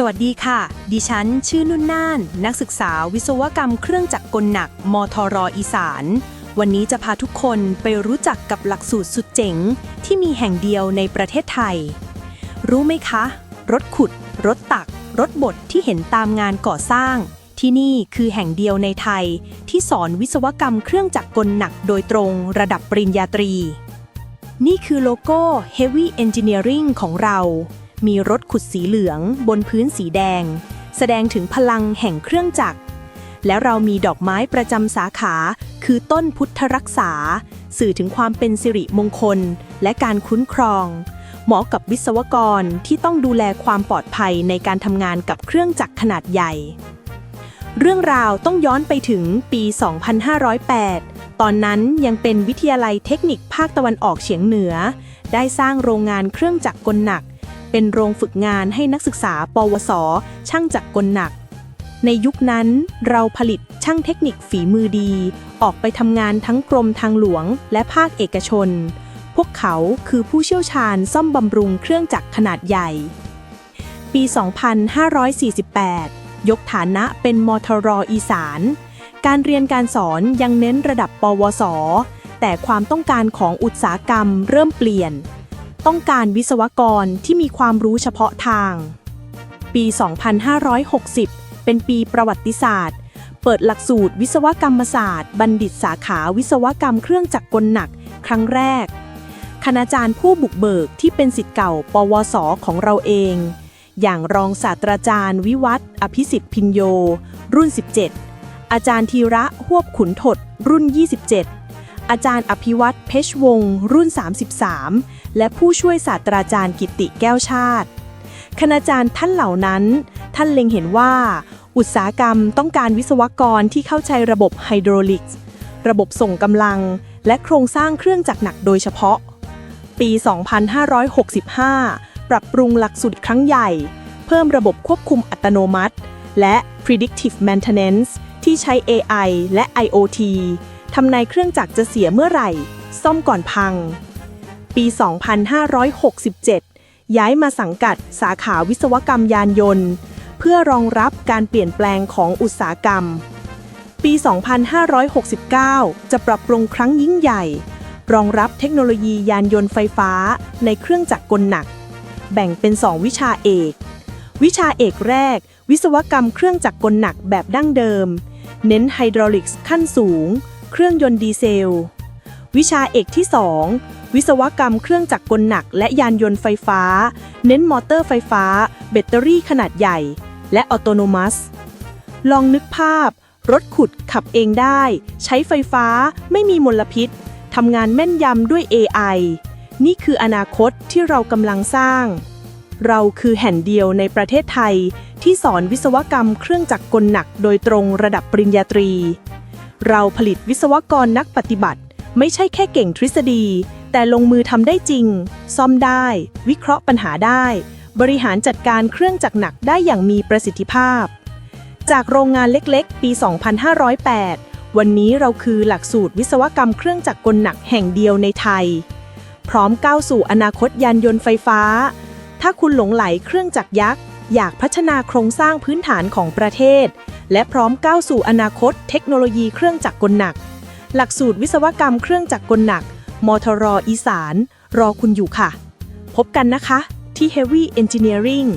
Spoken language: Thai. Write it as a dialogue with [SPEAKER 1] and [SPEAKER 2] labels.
[SPEAKER 1] สวัสดีค่ะ ดิฉัน ชื่อนุ่นน่าน นักศึกษาวิศวกรรมเครื่องจักรกลหนัก มทรอีสาน วันนี้จะพาทุกคนไปรู้จักกับหลักสูตรสุดเจ๋ง ที่มีแห่งเดียวในประเทศไทย รู้ไหมคะ รถขุด รถตัก รถบดที่เห็นตามงานก่อสร้าง ที่นี่คือแห่งเดียวในไทย ที่สอนวิศวกรรมเครื่องจักรกลหนักโดยตรงระดับปริญญาตรี นี่คือโลโก้ Heavy Engineering ของเรา มีรถขุดสีเหลืองบนพื้นสีแดง แสดงถึงพลังแห่งเครื่องจักร แล้วเรามีดอกไม้ประจำสาขา คือต้นพุทธรักษา สื่อถึงความเป็นสิริมงคล และการคุ้นครอง เหมาะกับวิศวกรที่ต้องดูแลความปลอดภัยในการทำงานกับเครื่องจักรขนาดใหญ่ เรื่องราวต้องย้อนไปถึงปี 2508ตอนนั้นยังเป็นวิทยาลัยเทคนิคภาคตะวันออกเฉียงเหนือ ได้สร้างโรงงานเครื่องจักรกลหนัก เป็นโรงฝึกงานให้นักศึกษา ปวส ช่างจักรกลหนัก ในยุคนั้นเราผลิตช่างเทคนิคฝีมือดี ออกไปทำงานทั้งกรมทางหลวงและภาคเอกชน พวกเขาคือผู้เชี่ยวชาญซ่อมบำรุงเครื่องจักรขนาดใหญ่ ปี 2548 ยกฐานะเป็นมทรอีสาน การเรียนการสอนยังเน้นระดับ ปวส แต่ความต้องการของอุตสาหกรรมเริ่มเปลี่ยน ต้องการวิศวกรที่มีความรู้เฉพาะทาง ปี 2560 เป็นปีประวัติศาสตร์ เปิดหลักสูตรวิศวกรรมศาสตร์ บัณฑิตสาขาวิศวกรรมเครื่องจักรกลหนัก ครั้งแรก คณาจารย์ผู้บุกเบิกที่เป็นสิทธิ์เก่า ปวส ของเราเอง อย่างรองศาสตราจารย์ วิวัฒน์อภิสิทธิ์พินโย รุ่น 17 อาจารย์ธีระหวบขุนทดรุ่น 27 อาจารย์อภิวัตเพชรวงศ์รุ่น 33 และผู้ช่วยศาสตราจารย์กิติแก้วชาติ คณาจารย์ท่านเหล่านั้น ท่านเล็งเห็นว่า อุตสาหกรรมต้องการวิศวกรที่เข้าใจระบบไฮดรอลิกส์ระบบส่งกำลัง และโครงสร้างเครื่องจักรหนักโดยเฉพาะ ปี 2565 ปรับปรุงหลักสูตรครั้งใหญ่ เพิ่มระบบควบคุมอัตโนมัติ และ predictive maintenance ที่ใช้ AI และ IoT ทำนายเครื่องจักรจะเสียเมื่อไหร่ ซ่อมก่อนพัง ปี 2567 ย้ายมาสังกัดสาขาวิศวกรรมยานยนต์ เพื่อรองรับการเปลี่ยนแปลงของอุตสาหกรรม ปี 2569 จะปรับปรุงครั้งยิ่งใหญ่ รองรับเทคโนโลยียานยนต์ไฟฟ้าในเครื่องจักรกลหนัก แบ่งเป็น 2 วิชาเอก วิชาเอกแรก วิศวกรรมเครื่องจักรกลหนักแบบดั้งเดิมเน้นไฮดรอลิกส์ขั้นสูง เครื่องยนต์ดีเซล วิชาเอกที่ 2 วิศวกรรมเครื่องจักรกลหนักและยานยนต์ไฟฟ้า เน้นมอเตอร์ไฟฟ้า แบตเตอรี่ขนาดใหญ่ และออโตโนมัส ลองนึกภาพ รถขุดขับเองได้ ใช้ไฟฟ้าไม่มีมลพิษทำงานแม่นยำด้วย AI นี่คืออนาคตที่เรากำลังสร้าง เราคือแห่งเดียวในประเทศไทยที่สอนวิศวกรรมเครื่องจักรกลหนักโดยตรงระดับปริญญาตรี เราผลิตวิศวกรนักปฏิบัติ ไม่ใช่แค่เก่งทฤษฎี แต่ลงมือทำได้จริง ซ่อมได้ วิเคราะห์ปัญหาได้ บริหารจัดการเครื่องจักรหนักได้อย่างมีประสิทธิภาพ จากโรงงานเล็กๆ ปี 2508 วันนี้เราคือหลักสูตรวิศวกรรมเครื่องจักรกลหนักแห่งเดียวในไทย พร้อมก้าวสู่อนาคตยานยนต์ไฟฟ้า ถ้าคุณหลงไหลเครื่องจักรยักษ์อยากพัฒนาโครงสร้างพื้นฐานของประเทศ และพร้อมก้าวสู่อนาคต เทคโนโลยีเครื่องจักรกลหนัก หลักสูตรวิศวกรรมเครื่องจักรกลหนัก มทรอีสาน รอคุณอยู่ค่ะ พบกันนะคะที่ Heavy Engineering